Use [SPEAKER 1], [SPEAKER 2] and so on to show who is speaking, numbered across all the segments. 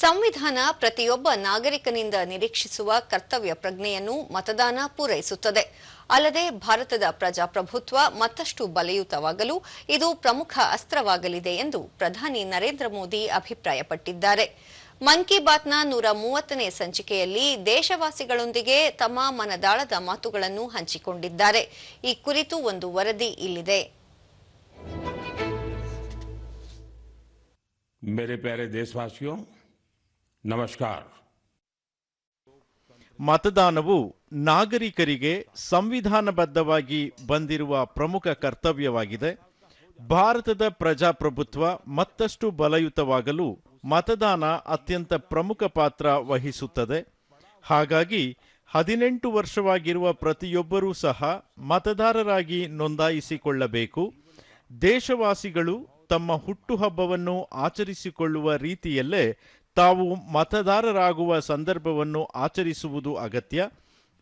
[SPEAKER 1] ಸಂವಿಧಾನ ಪ್ರತಿಯೊಬ್ಬ ನಾಗರಿಕನಿಂದ ನಿರೀಕ್ಷಿಸುವ ಕರ್ತವ್ಯ ಪ್ರಜ್ಞೆಯನ್ನು ಮತದಾನ ಪೂರೈಸುತ್ತದೆ ಅಲ್ಲದೆ ಭಾರತದ ಪ್ರಜಾಪ್ರಭುತ್ವ ಮತ್ತಷ್ಟು ಬಲಯುತವಾಗಲು ಇದು ಪ್ರಮುಖ ಅಸ್ತ್ರವಾಗಲಿದೆ ಎಂದು ಪ್ರಧಾನಿ ನರೇಂದ್ರ ಮೋದಿ ಅಭಿಪ್ರಾಯಪಟ್ಟಿದ್ದಾರೆ ಮನ್ ಕಿ ಬಾತ್ನ ನೂರ ಮೂವತ್ತನೇ ಸಂಚಿಕೆಯಲ್ಲಿ ದೇಶವಾಸಿಗಳೊಂದಿಗೆ ತಮ್ಮ ಮನದಾಳದ ಮಾತುಗಳನ್ನು ಹಂಚಿಕೊಂಡಿದ್ದಾರೆ ಈ ಕುರಿತು ಒಂದು ವರದಿ ಇಲ್ಲಿದೆ
[SPEAKER 2] मेरे प्यारे देशवासियों ನಮಸ್ಕಾರ.
[SPEAKER 3] ಮತದಾನವು ನಾಗರಿಕರಿಗೆ ಸಂವಿಧಾನಬದ್ಧವಾಗಿ ಬಂದಿರುವ ಪ್ರಮುಖ ಕರ್ತವ್ಯವಾಗಿದೆ. ಭಾರತದ ಪ್ರಜಾಪ್ರಭುತ್ವ ಮತ್ತಷ್ಟು ಬಲಯುತವಾಗಲು ಮತದಾನ ಅತ್ಯಂತ ಪ್ರಮುಖ ಪಾತ್ರ ವಹಿಸುತ್ತದೆ. ಹಾಗಾಗಿ ಹದಿನೆಂಟು ವರ್ಷವಾಗಿರುವ ಪ್ರತಿಯೊಬ್ಬರೂ ಸಹ ಮತದಾರರಾಗಿ ನೋಂದಾಯಿಸಿಕೊಳ್ಳಬೇಕು. ದೇಶವಾಸಿಗಳು ತಮ್ಮ ಹುಟ್ಟುಹಬ್ಬವನ್ನು ಆಚರಿಸಿಕೊಳ್ಳುವ ರೀತಿಯಲ್ಲೇ ತಾವು ಮತದಾರರಾಗುವ ಸಂದರ್ಭವನ್ನು ಆಚರಿಸುವುದು ಅಗತ್ಯ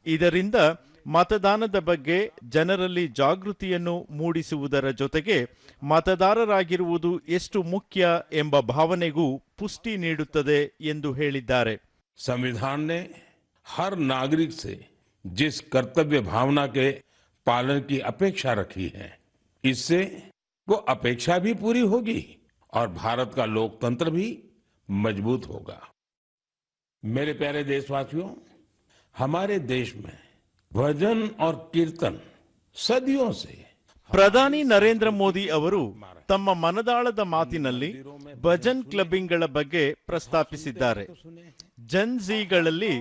[SPEAKER 3] ಇದರಿಂದ ಮತದಾನದ ಬಗ್ಗೆ ಜನರಲ್ಲಿ ಜಾಗೃತಿಯನ್ನು ಮೂಡಿಸುವುದರ ಜೊತೆಗೆ ಮತದಾರರಾಗಿರುವುದು ಎಷ್ಟು ಮುಖ್ಯ ಎಂಬ ಭಾವನೆಗೂ ಪುಷ್ಟಿ ನೀಡುತ್ತದೆ ಎಂದು ಹೇಳಿದ್ದಾರೆ
[SPEAKER 2] संविधान ने हर नागरिक से जिस कर्तव्य भावना के पालन की अपेक्षा रखी है इससे वो अपेक्षा भी पूरी होगी और भारत का लोकतंत्र भी मजबूत होगा मेरे प्यारे देशवासियों हमारे देश में भजन और कीर्तन सदियों से
[SPEAKER 3] ಪ್ರಧಾನಿ ನರೇಂದ್ರ ಮೋದಿ ಅವರು ತಮ್ಮ ಮನದಾಳದ ಮಾತಿನಲ್ಲಿ ಭಜನ್ ಕ್ಲಬ್ಬಿಂಗ್ಗಳ ಬಗ್ಗೆ ಪ್ರಸ್ತಾಪಿಸಿದ್ದಾರೆ ಜನ್ಝಿಗಳಲ್ಲಿ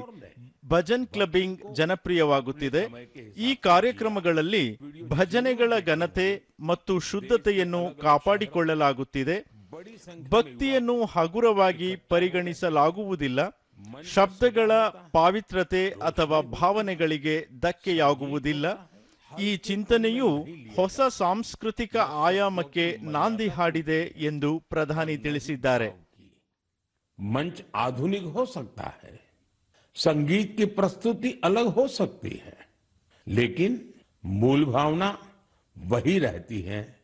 [SPEAKER 3] ಭಜನ್ ಕ್ಲಬ್ಬಿಂಗ್ ಜನಪ್ರಿಯವಾಗುತ್ತಿದೆ ಈ ಕಾರ್ಯಕ್ರಮಗಳಲ್ಲಿ ಭಜನೆಗಳ ಘನತೆ ಮತ್ತು ಶುದ್ಧತೆಯನ್ನು ಕಾಪಾಡಿಕೊಳ್ಳಲಾಗುತ್ತಿದೆ ಭಕ್ತಿಯನ್ನು ಹಗುರವಾಗಿ ಪರಿಗಣಿಸಲಾಗುವುದಿಲ್ಲ ಶಬ್ದಗಳ ಪಾವಿತ್ರತೆ ಅಥವಾ ಭಾವನೆಗಳಿಗೆ ಧಕ್ಕೆಯಾಗುವುದಿಲ್ಲ ಈ ಚಿಂತನೆಯು ಹೊಸ ಸಾಂಸ್ಕೃತಿಕ ಆಯಾಮಕ್ಕೆ ನಾಂದಿ ಹಾಡಿದೆ ಎಂದು ಪ್ರಧಾನಿ ತಿಳಿಸಿದ್ದಾರೆ
[SPEAKER 2] मंच आधुनिक हो सकता है संगीत की प्रस्तुति अलग हो सकती है लेकिन मूल भावना वही रहती है आज हमारी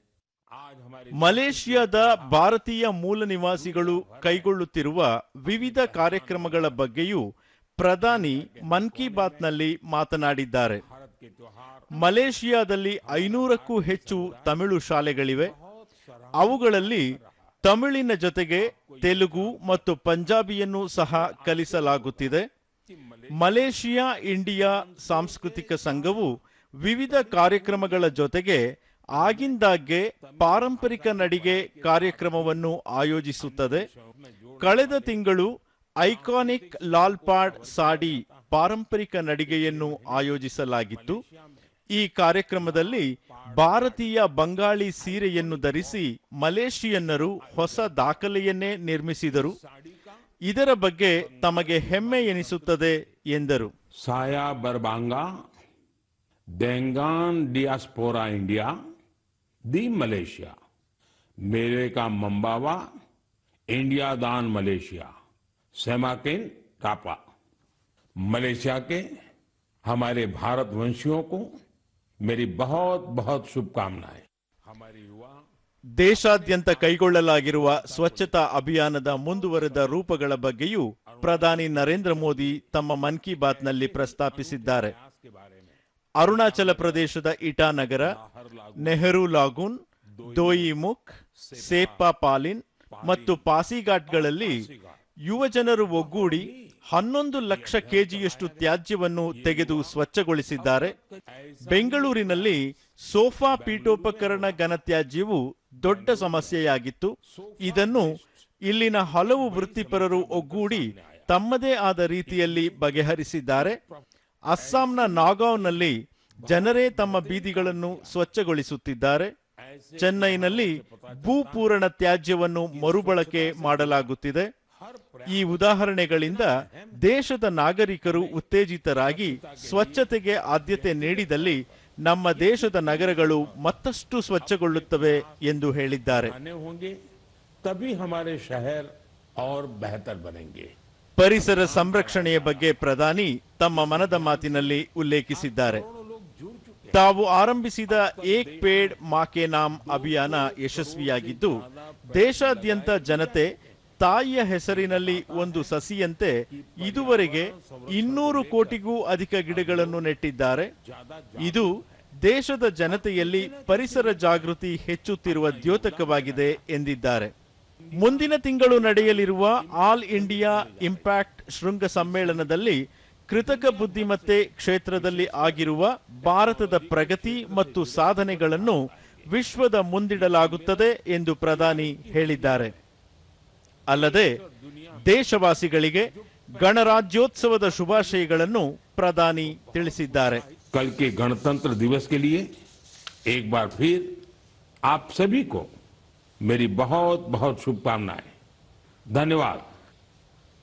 [SPEAKER 3] ಮಲೇಷಿಯಾದ ಭಾರತೀಯ ಮೂಲ ನಿವಾಸಿಗಳು ಕೈಗೊಳ್ಳುತ್ತಿರುವ ವಿವಿಧ ಕಾರ್ಯಕ್ರಮಗಳ ಬಗ್ಗೆಯೂ ಪ್ರಧಾನಿ ಮನ್ ಕಿ ಬಾತ್ನಲ್ಲಿ ಮಾತನಾಡಿದ್ದಾರೆ. ಮಲೇಷಿಯಾದಲ್ಲಿ ಐನೂರಕ್ಕೂ ಹೆಚ್ಚು ತಮಿಳು ಶಾಲೆಗಳಿವೆ. ಅವುಗಳಲ್ಲಿ ತಮಿಳಿನ ಜೊತೆಗೆ ತೆಲುಗು ಮತ್ತು ಪಂಜಾಬಿಯನ್ನು ಸಹ ಕಲಿಸಲಾಗುತ್ತಿದೆ. ಮಲೇಷಿಯಾ ಇಂಡಿಯಾ ಸಾಂಸ್ಕೃತಿಕ ಸಂಘವು ವಿವಿಧ ಕಾರ್ಯಕ್ರಮಗಳ ಜೊತೆಗೆ ಆಗಿಂದಾಗ್ಗೆ ಪಾರಂಪರಿಕ ನಡಿಗೆ ಕಾರ್ಯಕ್ರಮವನ್ನು ಆಯೋಜಿಸುತ್ತದೆ. ಕಳೆದ ತಿಂಗಳು ಐಕಾನಿಕ್ ಲಾಲ್ಪಾಡ್ ಸಾಡಿ ಪಾರಂಪರಿಕ ನಡಿಗೆಯನ್ನು ಆಯೋಜಿಸಲಾಗಿತ್ತು. ಈ ಕಾರ್ಯಕ್ರಮದಲ್ಲಿ ಭಾರತೀಯ ಬಂಗಾಳಿ ಸೀರೆಯನ್ನು ಧರಿಸಿ ಮಲೇಷಿಯನ್ನರು ಹೊಸ ದಾಖಲೆಯನ್ನೇ ನಿರ್ಮಿಸಿದರು. ಇದರ ಬಗ್ಗೆ ತಮಗೆ ಹೆಮ್ಮೆ ಎನಿಸುತ್ತದೆ ಎಂದರು.
[SPEAKER 2] ಸಾಯಾ ಬರ್ಬಾಂಗಾ, ಡೆಂಗಾನ್ ಡಿಯಾಸ್ಪೋರಾ ಇಂಡಿಯಾ दी मलेशिया मेरे का मंबावा इंडिया दान मलेशिया सेमाकिन टापा मलेशिया के हमारे भारतवंशियों को मेरी बहुत बहुत शुभकामनाएं हमारे युवा
[SPEAKER 3] ದೇಶಾದ್ಯಂತ ಕೈಗೊಳ್ಳಲಾಗಿರುವ ಸ್ವಚ್ಛತಾ ಅಭಿಯಾನದ ಮುಂದುವರೆದ ರೂಪಗಳ ಬಗ್ಗೆಯೂ ಪ್ರಧಾನಿ ನರೇಂದ್ರ ಮೋದಿ ತಮ್ಮ ಮನ್ ಕಿ ಬಾತ್ನಲ್ಲಿ ಪ್ರಸ್ತಾಪಿಸಿದ್ದಾರೆ ಅರುಣಾಚಲ ಪ್ರದೇಶದ ಇಟಾನಗರ ನೆಹರು ಲಾಗೂನ್ ದೋಯಿಮುಖ್ ಸೇಪಾ ಪಾಲಿನ್ ಮತ್ತು ಪಾಸಿಘಾಟ್ಗಳಲ್ಲಿ ಯುವಜನರು ಒಗ್ಗೂಡಿ ಹನ್ನೊಂದು ಲಕ್ಷ ಕೆಜಿಯಷ್ಟು ತ್ಯಾಜ್ಯವನ್ನು ತೆಗೆದು ಸ್ವಚ್ಛಗೊಳಿಸಿದ್ದಾರೆ. ಬೆಂಗಳೂರಿನಲ್ಲಿ ಸೋಫಾ ಪೀಠೋಪಕರಣ ಘನತ್ಯಾಜ್ಯವು ದೊಡ್ಡ ಸಮಸ್ಯೆಯಾಗಿತ್ತು. ಇದನ್ನು ಇಲ್ಲಿನ ಹಲವು ವೃತ್ತಿಪರರು ಒಗ್ಗೂಡಿ ತಮ್ಮದೇ ಆದ ರೀತಿಯಲ್ಲಿ ಬಗೆಹರಿಸಿದ್ದಾರೆ. ಅಸ್ಸಾಂನ ನಾಗಾವ್ನಲ್ಲಿ ಜನರೇ ತಮ್ಮ ಬೀದಿಗಳನ್ನು ಸ್ವಚ್ಛಗೊಳಿಸುತ್ತಿದ್ದಾರೆ. ಚೆನ್ನೈನಲ್ಲಿ ಭೂಪೂರಣ ತ್ಯಾಜ್ಯವನ್ನು ಮರುಬಳಕೆ ಮಾಡಲಾಗುತ್ತಿದೆ. ಈ ಉದಾಹರಣೆಗಳಿಂದ ದೇಶದ ನಾಗರಿಕರು ಉತ್ತೇಜಿತರಾಗಿ ಸ್ವಚ್ಛತೆಗೆ ಆದ್ಯತೆ ನೀಡಿದಲ್ಲಿ ನಮ್ಮ ದೇಶದ ನಗರಗಳು ಮತ್ತಷ್ಟು ಸ್ವಚ್ಛಗೊಳ್ಳುತ್ತವೆ ಎಂದು ಹೇಳಿದ್ದಾರೆ. ಪರಿಸರ ಸಂರಕ್ಷಣೆಯ ಬಗ್ಗೆ ಪ್ರಧಾನಿ ತಮ್ಮ ಮನದ ಮಾತಿನಲ್ಲಿ ಉಲ್ಲೇಖಿಸಿದ್ದಾರೆ. ತಾವು ಆರಂಭಿಸಿದ ಏಕ್ ಪೇಡ್ ಮಾಕೆ ನಾಮ್ ಅಭಿಯಾನ ಯಶಸ್ವಿಯಾಗಿದ್ದು, ದೇಶಾದ್ಯಂತ ಜನತೆ ತಾಯಿಯ ಹೆಸರಿನಲ್ಲಿ ಒಂದು ಸಸಿಯಂತೆ ಇದುವರೆಗೆ ಇನ್ನೂರು ಕೋಟಿಗೂ ಅಧಿಕ ಗಿಡಗಳನ್ನು ನೆಟ್ಟಿದ್ದಾರೆ. ಇದು ದೇಶದ ಜನತೆಯಲ್ಲಿ ಪರಿಸರ ಜಾಗೃತಿ ಹೆಚ್ಚುತ್ತಿರುವ ದ್ಯೋತಕವಾಗಿದೆ ಎಂದಿದ್ದಾರೆ. ಮುಂದಿನ ತಿಂಗಳು ನಡೆಯಲಿರುವ ಆಲ್ ಇಂಡಿಯಾ ಇಂಪ್ಯಾಕ್ಟ್ ಶೃಂಗ ಸಮ್ಮೇಳನದಲ್ಲಿ ಕೃತಕ ಬುದ್ಧಿಮತ್ತೆ ಕ್ಷೇತ್ರದಲ್ಲಿ ಆಗಿರುವ ಭಾರತದ ಪ್ರಗತಿ ಮತ್ತು ಸಾಧನೆಗಳನ್ನು ವಿಶ್ವದ ಮುಂದಿಡಲಾಗುತ್ತದೆ ಎಂದು ಪ್ರಧಾನಿ ಹೇಳಿದ್ದಾರೆ ಅಲ್ಲದೆ ದೇಶವಾಸಿಗಳಿಗೆ ಗಣರಾಜ್ಯೋತ್ಸವದ ಶುಭಾಶಯಗಳನ್ನು ಪ್ರಧಾನಿ ತಿಳಿಸಿದ್ದಾರೆ
[SPEAKER 2] कल के गणतंत्र दिवस के लिए एक बार फिर आप सभी को मेरी बहुत बहुत शुभकामनाएँ। धन्यवाद।